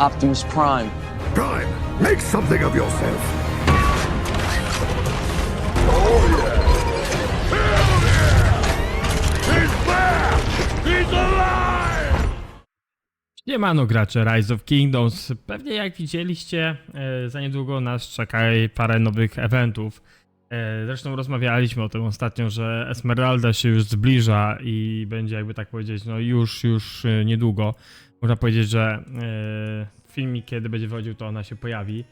Optimus Prime. Prime, make something of yourself. Siemano gracze Rise of Kingdoms. Pewnie jak widzieliście, e, za niedługo nas czeka parę nowych eventów. E, Zresztą rozmawialiśmy o tym ostatnio, że Esmeralda się już zbliża i będzie jakby tak powiedzieć, no już, już e, niedługo. Można powiedzieć, że e, filmik kiedy będzie wychodził, to ona się pojawi.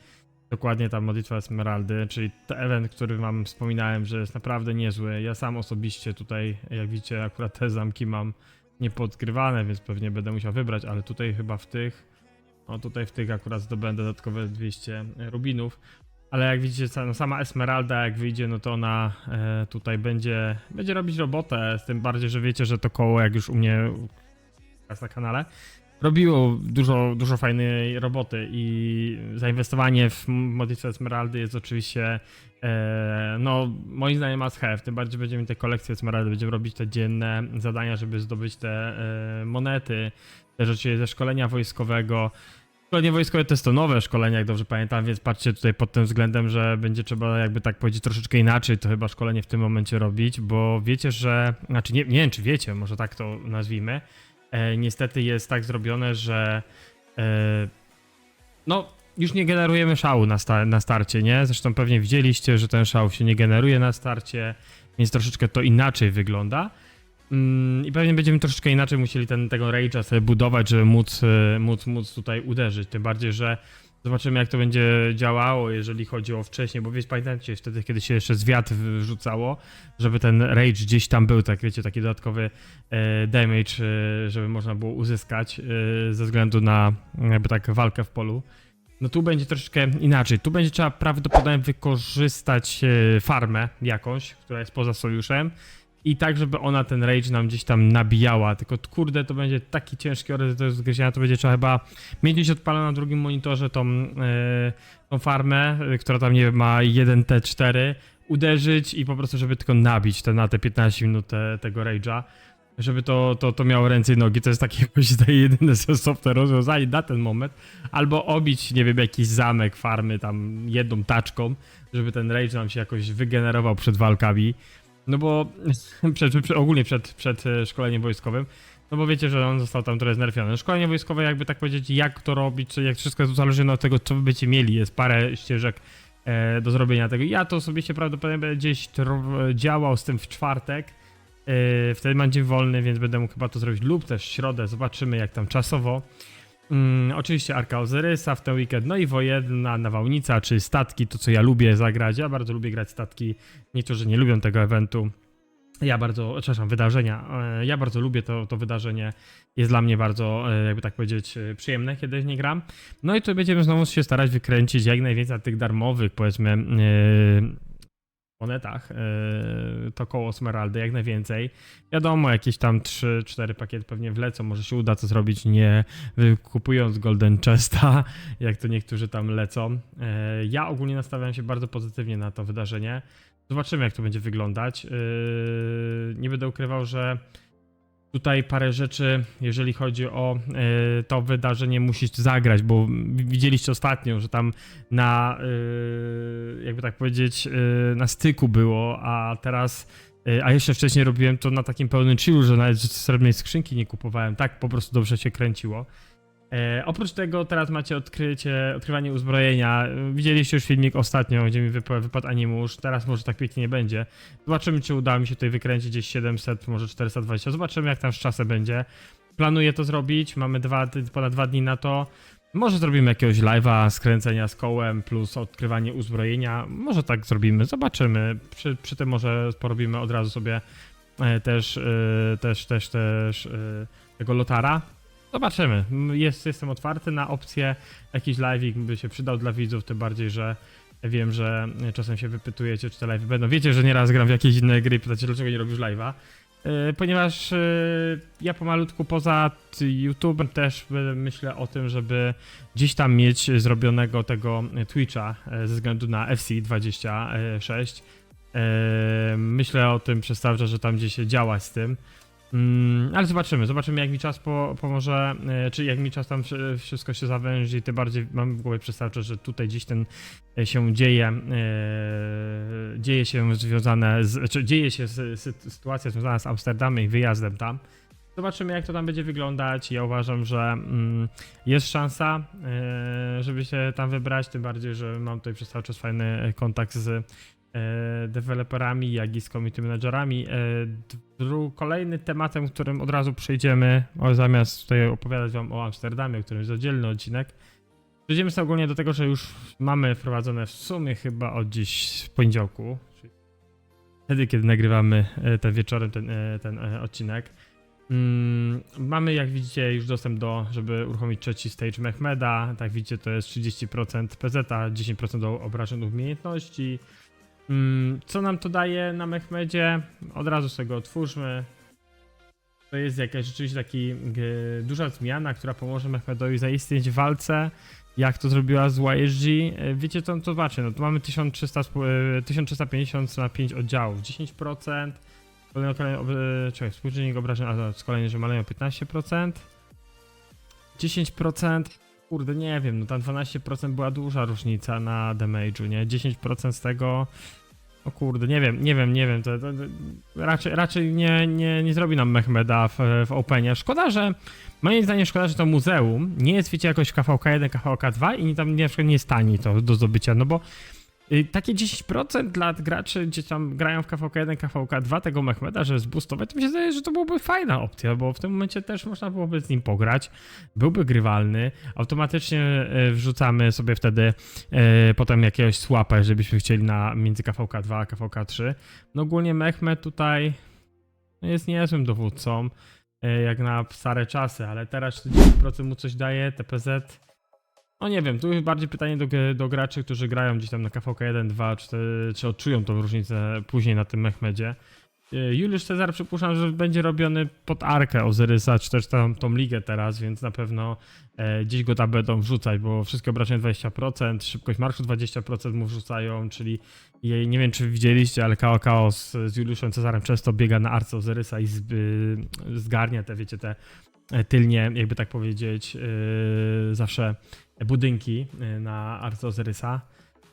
Dokładnie ta modlitwa Esmeraldy, czyli ten event, który wam wspominałem, że jest naprawdę niezły. Ja sam osobiście tutaj, jak widzicie, akurat te zamki mam niepodgrywane, więc pewnie będę musiał wybrać, ale tutaj chyba w tych, no tutaj w tych akurat zdobędę dodatkowe 200 rubinów. Ale jak widzicie, no sama Esmeralda jak wyjdzie, no to ona e, tutaj będzie, będzie robić robotę, z tym bardziej, że wiecie, że to koło jak już u mnie teraz na kanale, robiło dużo, dużo fajnej roboty i zainwestowanie w modlitwę Esmeraldy jest oczywiście e, no moim zdaniem must have, tym bardziej będziemy te kolekcje Esmeraldy, będziemy robić te dzienne zadania, żeby zdobyć te e, monety, te rzeczy ze szkolenia wojskowego. Szkolenie wojskowe to jest to nowe szkolenie, jak dobrze pamiętam, więc patrzcie tutaj pod tym względem, że będzie trzeba jakby tak powiedzieć troszeczkę inaczej to chyba szkolenie w tym momencie robić, bo wiecie, że, znaczy nie, nie wiem czy wiecie, może tak to nazwijmy, e, niestety jest tak zrobione, że e, no już nie generujemy szału na, sta- na starcie, nie? Zresztą pewnie widzieliście, że ten szał się nie generuje na starcie, więc troszeczkę to inaczej wygląda. Mm, I pewnie będziemy troszeczkę inaczej musieli ten, tego rage'a sobie budować, żeby móc, e, móc, móc tutaj uderzyć. Tym bardziej, że zobaczymy jak to będzie działało, jeżeli chodzi o wcześniej, bo wiecie, pamiętacie wtedy, kiedy się jeszcze zwiat wrzucało, żeby ten rage gdzieś tam był, tak wiecie, taki dodatkowy e, damage, e, żeby można było uzyskać e, ze względu na jakby tak walkę w polu. No tu będzie troszeczkę inaczej. Tu będzie trzeba prawdopodobnie wykorzystać e, farmę jakąś, która jest poza sojuszem. I tak, żeby ona ten rage nam gdzieś tam nabijała. Tylko kurde, to będzie taki ciężki orez do zgryzienia, to będzie trzeba chyba mieć gdzieś odpalone na drugim monitorze tą, e, tą farmę, e, która tam nie wiem, ma 1T4, uderzyć i po prostu, żeby tylko nabić te, na te 15 minut te, tego rage'a. Żeby to, to, to miało ręce i nogi, to jest takie to jedyne sensowne rozwiązanie na ten moment. Albo obić, nie wiem, jakiś zamek farmy tam jedną taczką, żeby ten rage nam się jakoś wygenerował przed walkami. No bo przed, przed, ogólnie przed, przed e, szkoleniem wojskowym. No bo wiecie, że on został tam trochę znerfiony. Szkolenie wojskowe, jakby tak powiedzieć, jak to robić, czy jak wszystko zależy od tego, co wy będziecie mieli. Jest parę ścieżek e, do zrobienia tego. Ja to osobiście prawdopodobnie będę gdzieś działał z tym w czwartek. E, wtedy mam dzień wolny, więc będę mógł chyba to zrobić lub też w środę. Zobaczymy, jak tam czasowo. Mm, oczywiście Arka Ozyrysa w ten weekend, no i wojenna nawałnica, czy statki, to co ja lubię zagrać. Ja bardzo lubię grać statki. Niektórzy nie lubią tego eventu. Ja bardzo, przepraszam, wydarzenia. E, Ja bardzo lubię to, to wydarzenie. Jest dla mnie bardzo, e, jakby tak powiedzieć, e, przyjemne, kiedy nie gram. No i tu będziemy znowu się starać wykręcić jak najwięcej tych darmowych, powiedzmy, e, monetach. e, To koło Smeraldy, jak najwięcej. Wiadomo, jakieś tam 3-4 pakiety pewnie wlecą. Może się uda to zrobić nie kupując Golden Chesta, jak to niektórzy tam lecą. E, Ja ogólnie nastawiam się bardzo pozytywnie na to wydarzenie. Zobaczymy, jak to będzie wyglądać. Yy, Nie będę ukrywał, że tutaj parę rzeczy, jeżeli chodzi o yy, to wydarzenie, musisz zagrać, bo widzieliście ostatnio, że tam na, yy, jakby tak powiedzieć, yy, na styku było, a teraz. yy, A jeszcze wcześniej robiłem to na takim pełnym chillu, że nawet srebrnej skrzynki nie kupowałem. Tak po prostu dobrze się kręciło. E, oprócz tego teraz macie odkrycie, odkrywanie uzbrojenia. E, Widzieliście już filmik ostatnio, gdzie mi wypa- wypadł animusz. Teraz może tak pięknie nie będzie. Zobaczymy, czy uda mi się tutaj wykręcić gdzieś 700, może 420. Zobaczymy, jak tam z czasem będzie. Planuję to zrobić. Mamy dwa, ponad dwa dni na to. Może zrobimy jakiegoś live'a skręcenia z kołem plus odkrywanie uzbrojenia. Może tak zrobimy. Zobaczymy. Przy, przy tym może porobimy od razu sobie e, też, e, też, też, też e, tego lotara. Zobaczymy. Jest, jestem otwarty na opcję. Jakiś live'ik by się przydał dla widzów, tym bardziej, że wiem, że czasem się wypytujecie, czy te live'y będą. Wiecie, że nieraz gram w jakieś inne gry i pytacie, dlaczego nie robisz live'a. E, Ponieważ e, ja pomalutku poza YouTube'em też e, myślę o tym, żeby gdzieś tam mieć zrobionego tego Twitcha ze względu na FC26. E, Myślę o tym przez cały czas, że tam gdzieś się działa z tym. Mm, ale zobaczymy, zobaczymy jak mi czas po, pomoże, e, czy jak mi czas tam wszy- wszystko się zawęzi, tym bardziej mam w głowie przestawcze, że tutaj gdzieś ten e, się dzieje, e, dzieje się związane z, czy dzieje się z, sy- sytuacja związana z Amsterdamem i wyjazdem tam. Zobaczymy jak to tam będzie wyglądać. Ja uważam, że mm, jest szansa, e, żeby się tam wybrać, tym bardziej, że mam tutaj przez cały czas fajny kontakt z deweloperami, jak i z community managerami. E, kolejny tematem, którym od razu przejdziemy, zamiast tutaj opowiadać wam o Amsterdamie, którym jest oddzielny odcinek, przejdziemy sobie ogólnie do tego, że już mamy wprowadzone w sumie chyba od dziś w poniedziałku, czyli wtedy, kiedy nagrywamy e, ten wieczorem ten, e, ten e, odcinek. Mm, mamy, jak widzicie, już dostęp do, żeby uruchomić trzeci stage Mehmeda. Tak widzicie, to jest 30% PZ, 10% do obrażeń umiejętności. Mm, co nam to daje na Mehmedzie? Od razu sobie go otwórzmy. To jest jakaś rzeczywiście taki g- duża zmiana, która pomoże Mehmedowi zaistnieć w walce, jak to zrobiła z YSG. E, Wiecie co, to zobaczcie, no to mamy 1300, spo- e, 1350 na 5 oddziałów, 10%. Kolejny, kolejny, ob- czekaj, współczynnik obrażeń, a z kolejny, że maleją 15%. 10%. Kurde, nie wiem, no tam 12% była duża różnica na damage'u, nie? 10% z tego. O kurde, nie wiem, nie wiem, nie wiem. To, to, to raczej raczej nie, nie, nie zrobi nam Mehmeda w, w Openie. Szkoda, że. Moim zdaniem szkoda, że to muzeum nie jest, wiecie, jakoś KVK1, KVK2 i tam na przykład nie jest tani to do zdobycia, no bo takie 10% dla graczy, gdzie tam grają w KVK1, KVK2 tego Mehmeda, że zboostować, to mi się zdaje, że to byłaby fajna opcja, bo w tym momencie też można byłoby z nim pograć, byłby grywalny, automatycznie e, wrzucamy sobie wtedy e, potem jakiegoś słapa, żebyśmy chcieli na między KVK2 a KVK3. No ogólnie Mehmed tutaj jest niezłym dowódcą, jak na stare czasy, ale teraz 40% mu coś daje, TPZ no nie wiem, tu jest bardziej pytanie do, do graczy, którzy grają gdzieś tam na KVK 1, 2, czy, odczują tą różnicę później na tym Mehmedzie. E, Juliusz Cezar przypuszczam, że będzie robiony pod arkę Ozyrysa, czy też tam, tą ligę teraz, więc na pewno e, gdzieś go tam będą wrzucać, bo wszystkie obrażenia 20%, szybkość marszu 20% mu wrzucają, czyli jej, nie wiem czy widzieliście, ale Kao Kao z, Juliuszem Cezarem często biega na arce Ozyrysa i z, zgarnia te, wiecie, te e, tylnie, jakby tak powiedzieć, y, zawsze budynki y, na Arce Ozyrysa.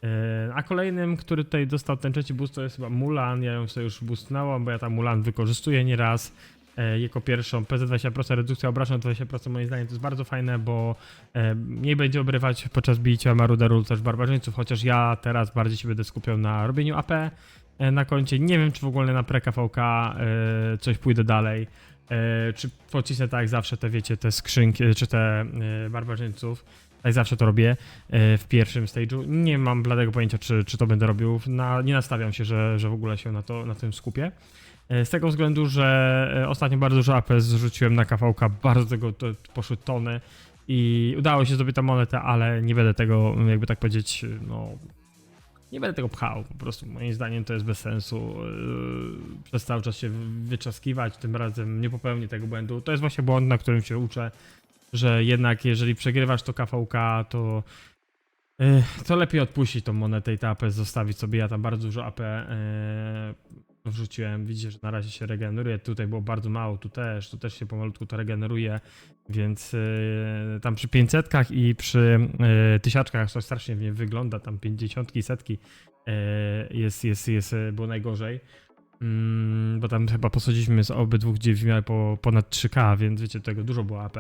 Y, A kolejnym, który tutaj dostał ten trzeci boost, to jest chyba Mulan. Ja ją sobie już boostnęłam, bo ja tam Mulan wykorzystuję nieraz. E, Jako pierwszą PZ20%, redukcja obrażeń o 20% moim zdaniem to jest bardzo fajne, bo e, mniej będzie obrywać podczas bicia maruderu też barbarzyńców, chociaż ja teraz bardziej się będę skupiał na robieniu AP e, na koncie. Nie wiem, czy w ogóle na pre-KVK e, coś pójdę dalej. E, czy pocisnę tak jak zawsze te, wiecie, te skrzynki, czy te e, barbarzyńców. Tak zawsze to robię e, w pierwszym stage'u. Nie mam bladego pojęcia, czy, czy to będę robił. Na, nie nastawiam się, że, że w ogóle się na, to, na tym skupię. E, Z tego względu, że e, ostatnio bardzo dużo AP zrzuciłem na KVK, bardzo tego to poszły tony i udało się zdobyć tę monetę, ale nie będę tego, jakby tak powiedzieć, no nie będę tego pchał, po prostu moim zdaniem to jest bez sensu przez cały czas się wyczaskiwać, tym razem nie popełnię tego błędu. To jest właśnie błąd, na którym się uczę, że jednak jeżeli przegrywasz to KVK, to yy, to lepiej odpuścić tą monetę i tę AP zostawić sobie. Ja tam bardzo dużo AP yy, wrzuciłem. Widzicie, że na razie się regeneruje. Tutaj było bardzo mało, tu też, tu też się pomalutku to regeneruje, więc yy, tam przy 500 i przy tysiaczkach to strasznie nie wygląda, tam 50 i setki jest, jest, jest, było najgorzej. Mm, bo tam chyba posadziliśmy z obydwu, gdzie miały po ponad 3k, więc wiecie, tego dużo było AP.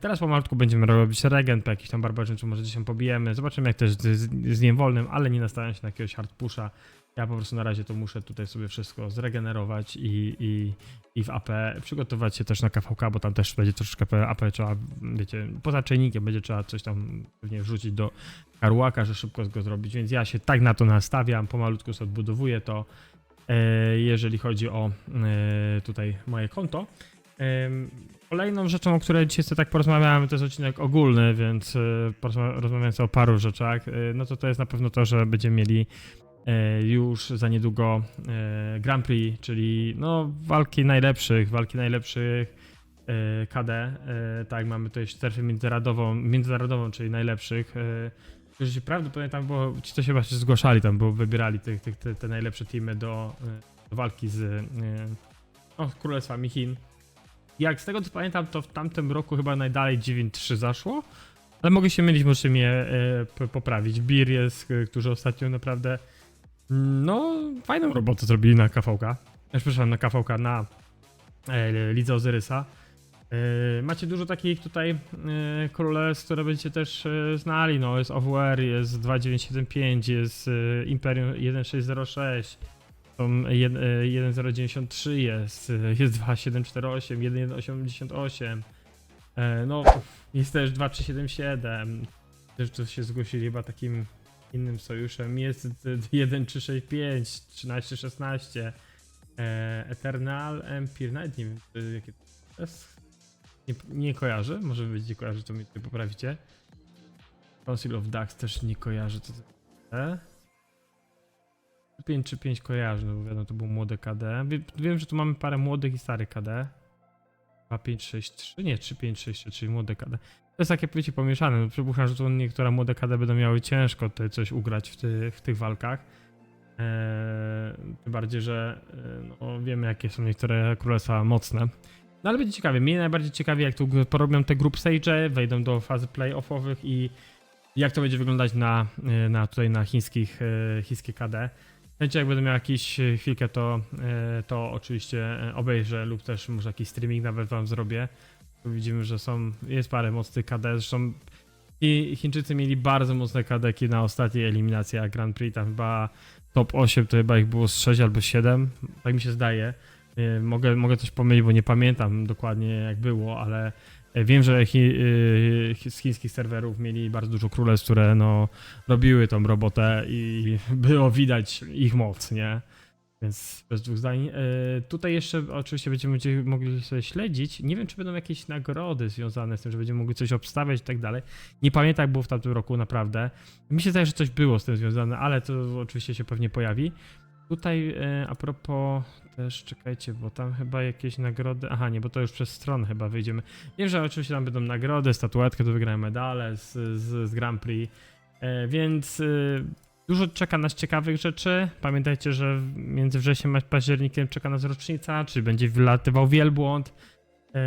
Teraz pomalutku będziemy robić regen, po jakiś tam barbarzyńcu może gdzieś tam pobijemy. Zobaczymy jak też z, z, wolnym, ale nie nastawiam się na jakiegoś hard pusha. Ja po prostu na razie to muszę tutaj sobie wszystko zregenerować i, i, i w AP przygotować się też na KVK, bo tam też będzie troszeczkę AP trzeba, wiecie, poza czajnikiem będzie trzeba coś tam pewnie wrzucić do karłaka, że szybko go zrobić, więc ja się tak na to nastawiam, pomalutku sobie odbudowuję to, e, jeżeli chodzi o e, tutaj moje konto. Kolejną rzeczą, o której dzisiaj sobie tak porozmawiałem, to jest odcinek ogólny, więc e, rozmawiałem sobie o paru rzeczach. E, No to to jest na pewno to, że będziemy mieli e, już za niedługo Grand Prix, czyli no walki najlepszych, walki najlepszych KD. Tak, mamy tutaj strefę międzynarodową, międzynarodową, czyli najlepszych. Którzy prawdopodobnie tam było, ci to się właśnie zgłaszali tam, bo wybierali te, te najlepsze teamy do, do walki z e, o, królestwami Chin. Jak z tego co pamiętam, to w tamtym roku chyba najdalej 9.3 zaszło. Ale mogę się mylić, możecie mnie p- poprawić. Bir jest, e, którzy ostatnio naprawdę mm, no, fajną robotę zrobili na KVK. Przepraszam, na KVK, na e, Lidze Ozyrysa. E, Macie dużo takich tutaj e, królestw, które będziecie też znali. No, jest OWR, jest 2975, jest e, Imperium 1606, są jed- e, 1093 jest, jest 2748, 1188. E, No, jest też 2377. Też to się zgłosili chyba takim innym sojuszem. Jest d- 1365, 1316. E, Eternal Empire, nawet nie wiem, jakie to jest. Nie, nie kojarzę, może będziecie kojarzy, to mnie tutaj poprawicie. Council of Dax też nie kojarzy, co to jest. 5 czy 5 kojarzy, no bo wiadomo, to było młode KD. Wie, wiem, że tu mamy parę młodych i starych KD. 2, 5, 6, 3, nie, 3, 5, 6, 3, czyli młode KD. To jest takie, wiecie, pomieszane. No, przypuszczam, że tu niektóre młode KD będą miały ciężko tutaj coś ugrać w, ty, w tych walkach. Eee, tym bardziej, że e, no, wiemy, jakie są niektóre królestwa mocne. No ale będzie ciekawie. Mnie najbardziej ciekawi, jak tu porobią te group stage, wejdą do fazy playoffowych i jak to będzie wyglądać na, e, na tutaj na chińskich, e, chińskie KD. Chęcie, jak będę miał jakiś e, chwilkę, to, e, to oczywiście e, obejrzę lub też może jakiś streaming nawet wam zrobię. Widzimy, że są, jest parę mocnych KD, zresztą i Chińczycy mieli bardzo mocne kadeki na ostatniej eliminacji Grand Prix, tam chyba top 8 to chyba ich było z 6 albo 7, tak mi się zdaje. Mogę, mogę coś pomylić, bo nie pamiętam dokładnie jak było, ale wiem, że e, chi- z chińskich serwerów mieli bardzo dużo królestw, które no, robiły tą robotę i było widać ich moc, nie? Więc bez dwóch zdań. E, tutaj jeszcze oczywiście będziemy będzie mogli sobie śledzić. Nie wiem, czy będą jakieś nagrody związane z tym, że będziemy mogli coś obstawiać i tak dalej. Nie pamiętam, jak było w tamtym roku, naprawdę. Mi się zdaje, że coś było z tym związane, ale to oczywiście się pewnie pojawi. Tutaj e, a propos też, czekajcie, bo tam chyba jakieś nagrody. Aha, nie, bo to już przez stronę chyba wyjdziemy. Wiem, że oczywiście tam będą nagrody, statuetkę, do wygrania medale z, z, z Grand Prix. E, więc e, dużo czeka nas ciekawych rzeczy. Pamiętajcie, że między wrześniem a październikiem czeka nas rocznica, czy będzie wylatywał wielbłąd. E,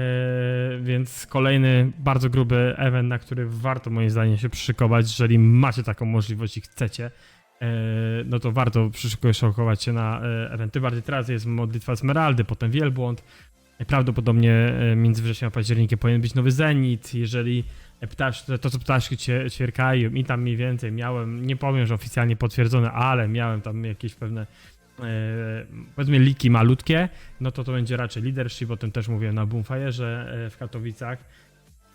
więc kolejny bardzo gruby event, na który warto moim zdaniem się przyszykować, jeżeli macie taką możliwość i chcecie. E, no to warto przyszykować się na e, eventy. Bardziej teraz jest modlitwa Esmeraldy, potem wielbłąd. Prawdopodobnie e, między wrześniem a październikiem powinien być nowy Zenit. Jeżeli ptasz, to co ptaszki ćwierkają i tam mniej więcej miałem, nie powiem, że oficjalnie potwierdzone, ale miałem tam jakieś pewne powiedzmy liki malutkie, no to to będzie raczej leadership, o tym też mówiłem na Boomfire'ze e, w Katowicach.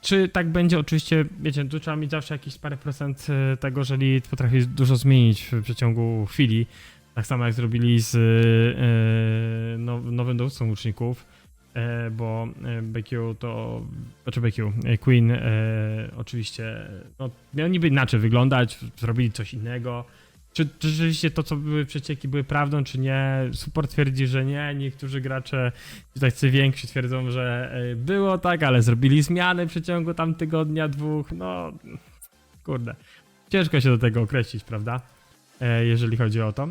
Czy tak będzie? Oczywiście, wiecie, tu trzeba mieć zawsze jakiś parę procent e, tego, że lead potrafi dużo zmienić w przeciągu chwili. Tak samo jak zrobili z e, now, nowym dowódcą łuczników, e, bo BQ to, znaczy BQ, Queen e, oczywiście, no, miał niby inaczej wyglądać, zrobili coś innego. Czy, czy rzeczywiście to, co były przecieki, były prawdą, czy nie? Support twierdzi, że nie. Niektórzy gracze, tacy więksi, twierdzą, że e, było tak, ale zrobili zmiany w przeciągu tam tygodnia, dwóch. No, kurde. Ciężko się do tego określić, prawda? E, jeżeli chodzi o to. E,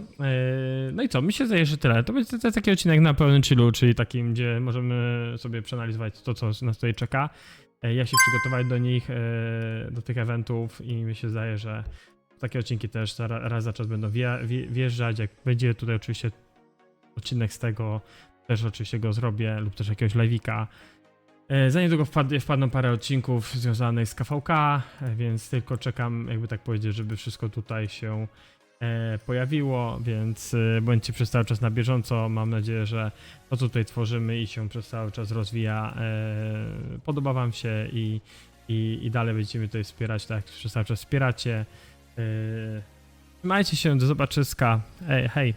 no i co, mi się zdaje, że tyle. To będzie taki odcinek na pełnym chillu, czyli takim, gdzie możemy sobie przeanalizować to, co nas tutaj czeka. Ja się przygotować do nich, do tych eventów i mi się zdaje, że takie odcinki też raz za czas będą wje- wje- wjeżdżać. Jak będzie tutaj oczywiście odcinek z tego, też oczywiście go zrobię, lub też jakiegoś live'ika. E, Za niedługo wpad- wpadną parę odcinków związanych z KVK, e, więc tylko czekam, jakby tak powiedzieć, żeby wszystko tutaj się e, pojawiło, więc bądźcie przez cały czas na bieżąco. Mam nadzieję, że to, co tutaj tworzymy i się przez cały czas rozwija, podoba Wam się i, i, i dalej będziecie mnie tutaj wspierać, tak jak przez cały czas wspieracie. E, Trzymajcie się, do zobaczyska. Hej, hej.